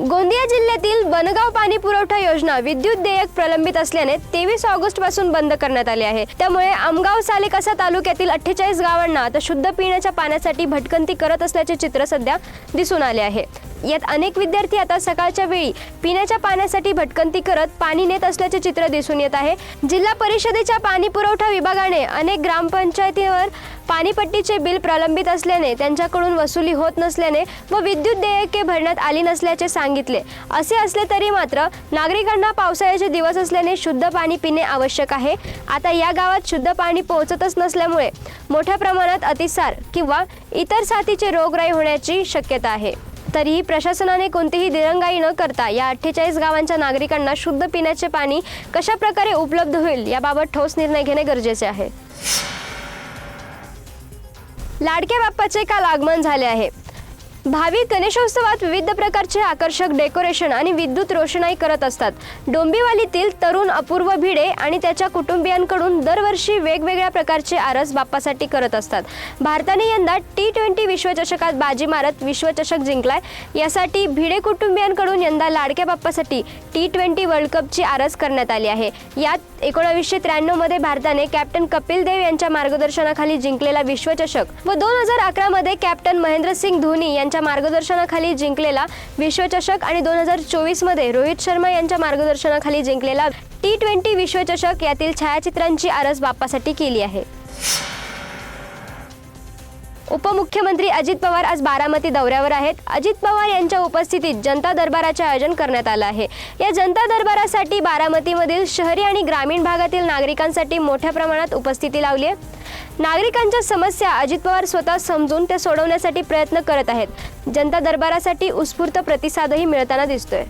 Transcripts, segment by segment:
गोंदिया जिल्ह्यातील बनगाव पाणी पुरवठा योजना विद्युत देयक प्रलंबित असल्याने तेवीस ऑगस्टपासून बंद करण्यात आली आहे. त्यामुळे आमगाव सालेकसा तालुक्यातील अठ्ठेचाळीस गावांना आता शुद्ध पिण्याच्या पाण्यासाठी भटकंती करत असल्याचे चित्र सध्या दिसून आले आहे. यात अनेक विद्यार्थी आता सकाळच्या वेळी पिण्याच्या पाण्यासाठी भटकंती करत पाणी नेत असल्याचे चित्र दिसून येत आहे. जिल्हा परिषदेच्या पाणी पुरवठा विभागाने अनेक ग्रामपंचायतीवर पाणीपट्टीचे बिल प्रलंबित असल्याने त्यांच्याकडून वसुली होत नसल्याने व विद्युत देयके भरण्यात आली नसल्याचे सांगितले. असे असले तरी मात्र नागरिकांना पावसाळ्याचे दिवस असल्याने शुद्ध पाणी पिणे आवश्यक आहे. आता या गावात शुद्ध पाणी पोहोचतच नसल्यामुळे मोठ्या प्रमाणात अतिसार किंवा इतर साथीचे रोगराई होण्याची शक्यता आहे. तरीही प्रशासनाने कोणतीही दिरंगाई न करता या अठ्ठेचाळीस गावांच्या नागरिकांना शुद्ध पिण्याचे पाणी कशा प्रकारे उपलब्ध होईल याबाबत ठोस निर्णय घेणे गरजेचे आहे. लाडक्या बाप्पाचे काल आगमन झाले आहे? भाविक गणेशोत्सवात विविध प्रकारचे आकर्षक डेकोरेशन आणि विद्युत रोषणाई करत असतात. डोंबिवलीतील तरुण अपूर्व भिडे आणि त्याच्या कुटुंबियांकडून दरवर्षी वेगवेगळ्या प्रकारचे आरस बाप्पासाठी करत असतात. भारताने यंदा टी ट्वेंटी विश्वचषकात बाजी मारत विश्वचषक जिंकलाय. यासाठी भिडे कुटुंबियांकडून यंदा लाडक्या बाप्पासाठी टी ट्वेंटी वर्ल्ड कपची आरस करण्यात आली आहे. यात एकोणावीसशे त्र्याण्णवमध्ये भारताने कॅप्टन कपिल देव यांच्या मार्गदर्शनाखाली जिंकलेला विश्वचषक व दोन हजार अकरामध्ये कॅप्टन महेंद्रसिंग धोनी यांच्या यांच्या मार्गदर्शनाखाली जिंकलेला विश्वचषक आणि दोन हजार चोवीसमध्ये रोहित शर्मा यांच्या मार्गदर्शनाखाली जिंकलेला टी ट्वेंटी विश्वचषक यातील छायाचित्रांची आरस बाप्पासाठी केली आहे. उपमुख्यमंत्री अजित पवार आज बारामती दौऱ्यावर आहेत. अजित पवार यांच्या उपस्थितीत जनता दरबाराचे आयोजन करण्यात आलं आहे. या जनता दरबारासाठी बारामतीमधील शहरी आणि ग्रामीण भागातील नागरिकांसाठी मोठ्या प्रमाणात उपस्थिती लावली आहे. नागरिकांच्या समस्या अजित पवार स्वतः समजून त्या सोडवण्यासाठी प्रयत्न करत आहेत. जनता दरबारासाठी उत्स्फूर्त प्रतिसादही मिळताना दिसतोय.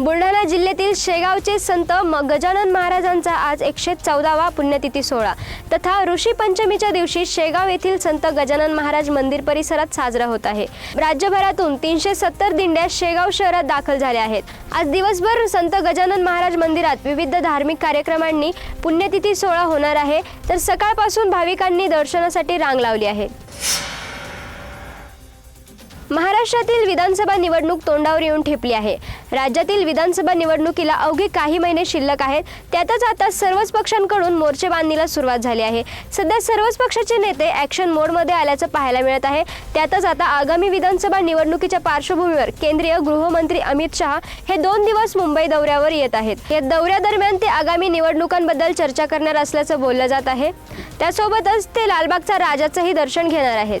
बुलढाणा जिल्ह्यातील शेगावचे संत म- गजानन महाराजांचा आज एकशे चौदावा पुण्यतिथी सोहळा. तथा ऋषी पंचमीच्या दिवशी शेगाव येथील संत गजानन महाराज मंदिर परिसरात साजरा होत आहे. राज्यभरातून तीनशे सत्तर दिंड्या शेगाव शहरात दाखल झाल्या आहेत. आज दिवसभर संत गजानन महाराज मंदिरात विविध धार्मिक कार्यक्रमांनी पुण्यतिथी सोहळा होणार आहे. तर सकाळपासून भाविकांनी दर्शनासाठी रांग लावली आहे. महाराष्ट्रातील विधानसभा निवडणूक तोंडावर येऊन ठेपली आहे. राज्यातील विधानसभा निवडणुकीला अवघे काही महिने शिल्लक आहेत. त्यातच आता सर्वच पक्षांकडून मोर्चे बांधणीला सुरुवात झाली आहे. सध्या सर्वच पक्षाचे नेते ॲक्शन मोडमध्ये आल्याचं पाहायला मिळत आहे. त्यातच आता आगामी विधानसभा निवडणुकीच्या पार्श्वभूमीवर केंद्रीय गृहमंत्री अमित शहा हे दोन दिवस मुंबई दौऱ्यावर येत आहेत. या दौऱ्यादरम्यान ते आगामी निवडणुकांबद्दल चर्चा करणार असल्याचं बोललं जात आहे. त्यासोबतच ते लालबागचा राजाचंही दर्शन घेणार आहेत.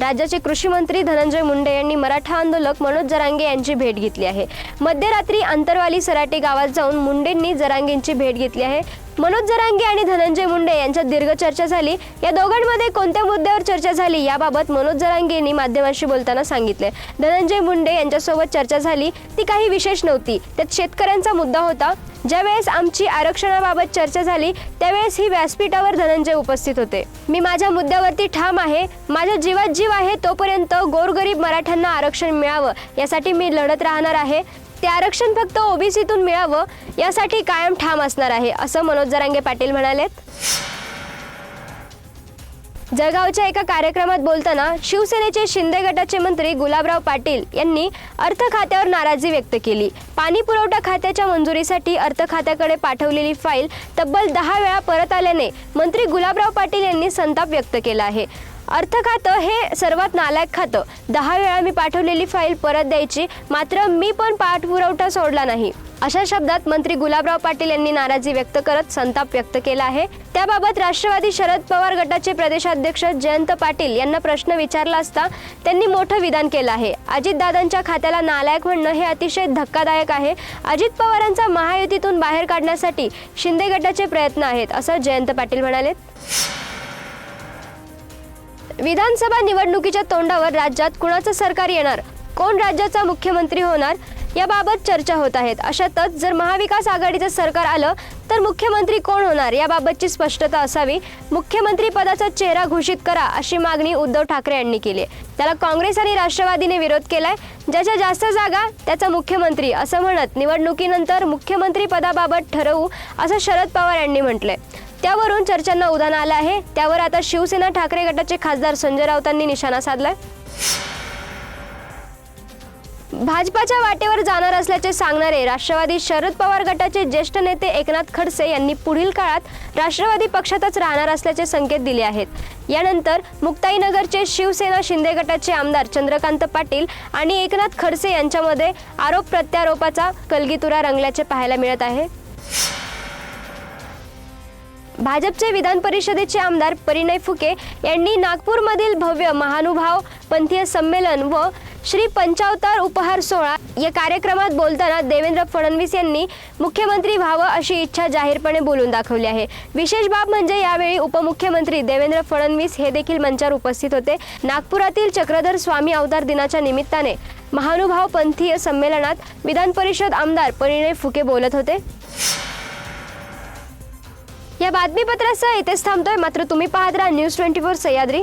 राज्याचे कृषी मंत्री धनंजय मुंडे यांनी मराठा आंदोलक मनोज जरांगे यांची भेट घेतली आहे. मध्यरात्री अंतरवाली सराटे गावात जाऊन मुंडेंनी जरांगेंची भेट घेतली आहे. मनोज जरांगे आणि धनंजय मुंडे यांच्यात दीर्घ चर्चा झाली. या दोघांमध्ये कोणत्या मुद्द्यावर चर्चा झाली याबाबत मनोज जरांगेंनी माध्यमांशी बोलताना सांगितले. धनंजय मुंडे यांच्यासोबत चर्चा झाली. ती काही विशेष नव्हती. त्यात शेतकऱ्यांचा मुद्दा होता. ज्यावेळेस आमची आरक्षणाबाबत चर्चा झाली त्यावेळेस ही व्यासपीठावर धनंजय उपस्थित होते. मी माझ्या मुद्द्यावरती ठाम आहे. माझ्या जीवात जीव आहे तोपर्यंत गोरगरीब मराठ्यांना आरक्षण मिळावं यासाठी मी लढत राहणार आहे. ते आरक्षण फक्त ओबीसीतून मिळावं यासाठी कायम ठाम असणार आहे असं मनोज जरांगे पाटील म्हणालेत. जळगावच्या एका कार्यक्रमात बोलताना शिवसेनेचे शिंदे गटाचे मंत्री गुलाबराव पाटील यांनी अर्थ खात्यावर नाराजी व्यक्त केली. पाणी पुरवठा खात्याच्या मंजुरीसाठी अर्थ खात्याकडे पाठवलेली फाईल तब्बल दहा वेळा परत आल्याने मंत्री गुलाबराव पाटील यांनी संताप व्यक्त केला आहे. अर्थ खातं हे सर्वात नालायक खातं. दहा वेळा मी पाठवलेली फाईल परत द्यायची मात्र मी पण पाठपुरवठा सोडला नाही. अशा शब्दात मंत्री गुलाबराव पाटील यांनी नाराजी व्यक्त करत संताप व्यक्त केला आहे. त्याबाबत राष्ट्रवादी शरद पवार गटाचे प्रदेशाध्यक्ष जयंत पाटील यांना प्रश्न विचारला असता त्यांनी मोठं विधान केलं आहे. अजितदादांच्या खात्याला नालायक म्हणणं हे अतिशय धक्कादायक आहे. अजित पवारांचा महायुतीतून बाहेर काढण्यासाठी शिंदे गटाचे प्रयत्न आहेत असं जयंत पाटील म्हणाले. विधानसभा निवडणुकीच्या तोंडावर राज्यात कुणाचं सरकार येणार? कोण राज्याचा मुख्यमंत्री होणार? याबाबत चर्चा होत आहेत. अशातच जर महाविकास आघाडीचं सरकार आलं तर मुख्यमंत्री कोण होणार? याबाबतची स्पष्टता असावी. मुख्यमंत्री पदाचा चेहरा घोषित करा अशी मागणी उद्धव ठाकरे यांनी केली आहे. त्याला काँग्रेस आणि राष्ट्रवादीने विरोध केलाय. ज्याच्या जास्त जागा त्याचा मुख्यमंत्री असं म्हणत निवडणुकीनंतर मुख्यमंत्री पदाबाबत ठरवू असं शरद पवार यांनी म्हटलंय. त्यावरून चर्चांना उधाण आलं आहे. त्यावर आता शिवसेना ठाकरे गटाचे खासदार संजय राऊतांनी निशाणा साधलाय. भाजपाच्या वाटेवर जाणार असल्याचे सांगणारे राष्ट्रवादी शरद पवार गटाचे ज्येष्ठ नेते एकनाथ खडसे यांनी पुढील काळात राष्ट्रवादी पक्षातच राहणार असल्याचे संकेत दिले आहेत. यानंतर मुक्ताईनगरचे शिवसेना शिंदे गटाचे आमदार चंद्रकांत पाटील आणि एकनाथ खडसे यांच्यामध्ये आरोप प्रत्यारोपाचा कलगीतुरा रंगल्याचे पाहायला मिळत आहे. भाजपचे विधान परिषदेचे आमदार परिणय फुके यांनी नागपूरमधील भव्य महानुभाव पंथीय संमेलन व श्री पंचावतार उपहार सोहळा या कार्यक्रमात बोलताना देवेंद्र फडणवीस यांनी मुख्यमंत्री व्हावं अशी इच्छा जाहीरपणे बोलून दाखवली आहे. विशेष बाब म्हणजे यावेळी उपमुख्यमंत्री देवेंद्र फडणवीस हे देखील मंचावर उपस्थित होते. नागपुरातील चक्रधर स्वामी अवतार दिनाच्या निमित्ताने महानुभाव पंथीय संमेलनात विधान परिषद आमदार परिणय फुके बोलत होते. या बातमीपत्रासह इथेच थांबतोय. मात्र तुम्ही पाहत राहा न्यूज ट्वेंटी फोर सह्याद्री.